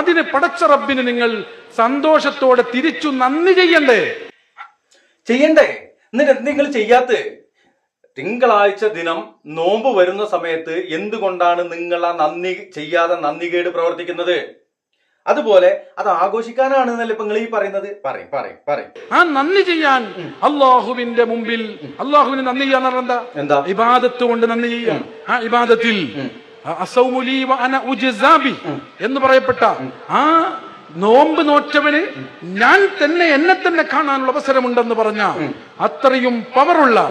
അതിന് പടച്ച റബ്ബിന് നിങ്ങൾ സന്തോഷത്തോടെ തിരിച്ചു നന്ദി ചെയ്യണ്ടേ? ചെയ്യണ്ടേ? എന്നിട്ട് നിങ്ങൾ ചെയ്യാത്ത തിങ്കളാഴ്ച ദിനം നോമ്പ് വരുന്ന സമയത്ത് എന്തുകൊണ്ടാണ് നിങ്ങൾ ആ നന്ദി ചെയ്യാതെ നന്ദികേട് പ്രവർത്തിക്കുന്നത്? അതുപോലെ അത് ആഘോഷിക്കാനാണ് എന്നല്ലേ ഇപ്പൊ നിങ്ങൾ ഈ പറയുന്നത്? പറയും പറയും പറയും. ആ നന്ദി ചെയ്യാൻ അള്ളാഹുവിന്റെ മുമ്പിൽ അള്ളാഹുവിന് നന്ദി ചെയ്യാൻ എന്താ? എന്താ? ഇബാദത്ത് കൊണ്ട് നന്ദി ചെയ്യാം ആ ഇബാദത്തിൽ എന്ന് പറയപ്പെട്ട ആ നോമ്പ് നോറ്റവന് ഞാൻ തന്നെ എന്നെ തന്നെ കാണാനുള്ള അവസരമുണ്ടെന്ന് പറഞ്ഞ അത്രയും പവറുള്ള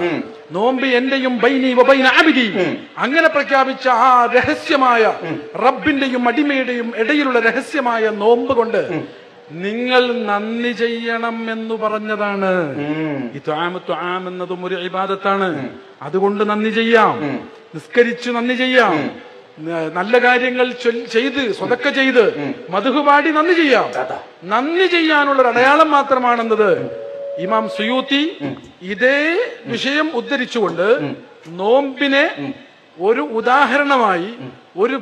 നോമ്പ് എന്റെയും ബൈനി വബൈന ആബിദി അങ്ങനെ പ്രഖ്യാപിച്ച ആ രഹസ്യമായ റബ്ബിന്റെയും അടിമയുടെയും ഇടയിലുള്ള രഹസ്യമായ നോമ്പ് കൊണ്ട് നിങ്ങൾ നന്ദി ചെയ്യണം എന്ന് പറഞ്ഞതാണ്. ഈ ത്വാമ ത്വാം എന്നതും ഒരു ഇബാദത്താണ്. അതുകൊണ്ട് നന്ദി ചെയ്യാം. നിസ്കരിച്ചു നന്ദി ചെയ്യാം. നല്ല കാര്യങ്ങൾ ചെയ്ത് സ്വതക്ക ചെയ്ത് മധുപാടി നന്ദി ചെയ്യാം. നന്ദി ചെയ്യാനുള്ള ഒരു അടയാളം മാത്രമാണെന്നത് ഇമാം സുയൂത്തി ഇതേ വിഷയം ഉദ്ധരിച്ചുകൊണ്ട് നോമ്പിനെ ഒരു ഉദാഹരണമായി ഒരു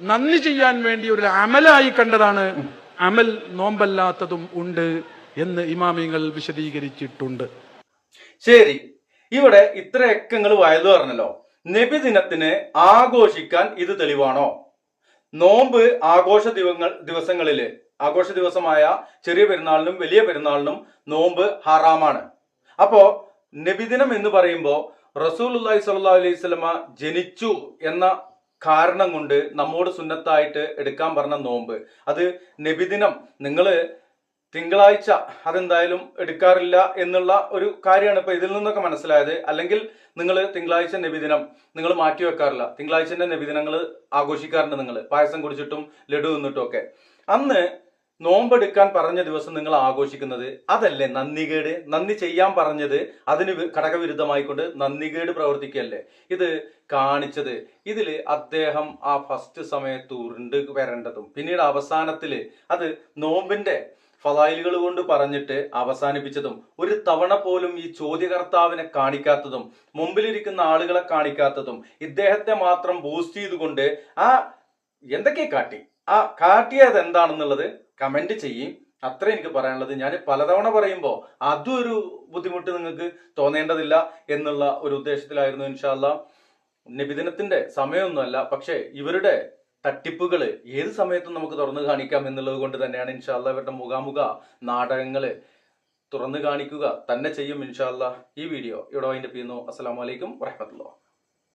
നന്ദി ചെയ്യാൻ വേണ്ടി ഒരു അമലായി കണ്ടതാണ് അമൽ നോമ്പല്ലാത്തതും ഉണ്ട് എന്ന് ഇമാമിങ്ങൾ വിശദീകരിച്ചിട്ടുണ്ട്. ശരി. ഇവിടെ ഇത്രയൊക്കെ നിങ്ങൾ വയത് പറഞ്ഞല്ലോ. നബിദിനത്തിന് ആഘോഷിക്കാൻ ഇത് തെളിവാണോ? നോമ്പ് ആഘോഷ ദിവങ്ങൾ ദിവസങ്ങളിൽ ആഘോഷ ദിവസമായ ചെറിയ പെരുന്നാളിനും വലിയ പെരുന്നാളിനും നോമ്പ് ഹറാമാണ്. അപ്പോ നബിദിനം എന്ന് പറയുമ്പോൾ റസൂൽ അള്ളഹി അലൈഹി സ്വലമ ജനിച്ചു എന്ന കാരണം കൊണ്ട് നമ്മോട് സുന്നത്തായിട്ട് എടുക്കാൻ പറഞ്ഞ നോമ്പ്. അത് നബിദിനം. നിങ്ങൾ തിങ്കളാഴ്ച അതെന്തായാലും എടുക്കാറില്ല എന്നുള്ള ഒരു കാര്യമാണ് ഇപ്പൊ ഇതിൽ നിന്നൊക്കെ മനസ്സിലായത്. അല്ലെങ്കിൽ നിങ്ങൾ തിങ്കളാഴ്ച നബിദിനം നിങ്ങൾ മാറ്റി വെക്കാറില്ല. തിങ്കളാഴ്ചന്റെ നബിദിനങ്ങൾ ആഘോഷിക്കാറുണ്ട് നിങ്ങൾ. പായസം കുടിച്ചിട്ടും ലഡു തിന്നിട്ടും ഒക്കെ. അന്ന് നോമ്പെടുക്കാൻ പറഞ്ഞ ദിവസം നിങ്ങൾ ആഘോഷിക്കുന്നത് അതല്ലേ? നന്ദികേട്. നന്ദി ചെയ്യാൻ പറഞ്ഞത് അതിന് ഘടകവിരുദ്ധമായിക്കൊണ്ട് നന്ദികേട് പ്രവർത്തിക്കുകയല്ലേ? ഇത് കാണിച്ചത്. ഇതിൽ അദ്ദേഹം ആ ഫസ്റ്റ് സമയത്ത് ഉരുണ്ട് വരേണ്ടതും. പിന്നീട് അവസാനത്തിൽ അത് നോമ്പിന്റെ ഫലായിലുകൾ കൊണ്ട് പറഞ്ഞിട്ട് അവസാനിപ്പിച്ചതും ഒരു തവണ പോലും ഈ ചോദ്യകർത്താവിനെ കാണിക്കാത്തതും മുമ്പിലിരിക്കുന്ന ആളുകളെ കാണിക്കാത്തതും ഇദ്ദേഹത്തെ മാത്രം ബൂസ്റ്റ് ചെയ്തുകൊണ്ട് ആ എന്തൊക്കെ കാട്ടി? ആ കാട്ടിയത് എന്താണെന്നുള്ളത് കമന്റ് ചെയ്യും. അത്ര എനിക്ക് പറയാനുള്ളത്. ഞാൻ പലതവണ പറയുമ്പോൾ അതും ഒരു ബുദ്ധിമുട്ട് നിങ്ങൾക്ക് തോന്നേണ്ടതില്ല എന്നുള്ള ഒരു ഉദ്ദേശത്തിലായിരുന്നു ഇൻഷാല്ല നിബിദിനത്തിന്റെ സമയമൊന്നുമല്ല പക്ഷേ ഇവരുടെ തട്ടിപ്പുകൾ ഏത് സമയത്തും നമുക്ക് തുറന്നു കാണിക്കാം എന്നുള്ളത് കൊണ്ട് തന്നെയാണ് ഇൻഷാല്ല ഇവരുടെ മുഖാമുഖ നാടകങ്ങൾ തുറന്നു കാണിക്കുക തന്നെ ചെയ്യും ഇൻഷാല്ല ഈ വീഡിയോ ഇവിടെ വൈൻഡപ്പ് ചെയ്യുന്നു. അസ്സാം വലൈക്കും വറഹമത്തുള്ള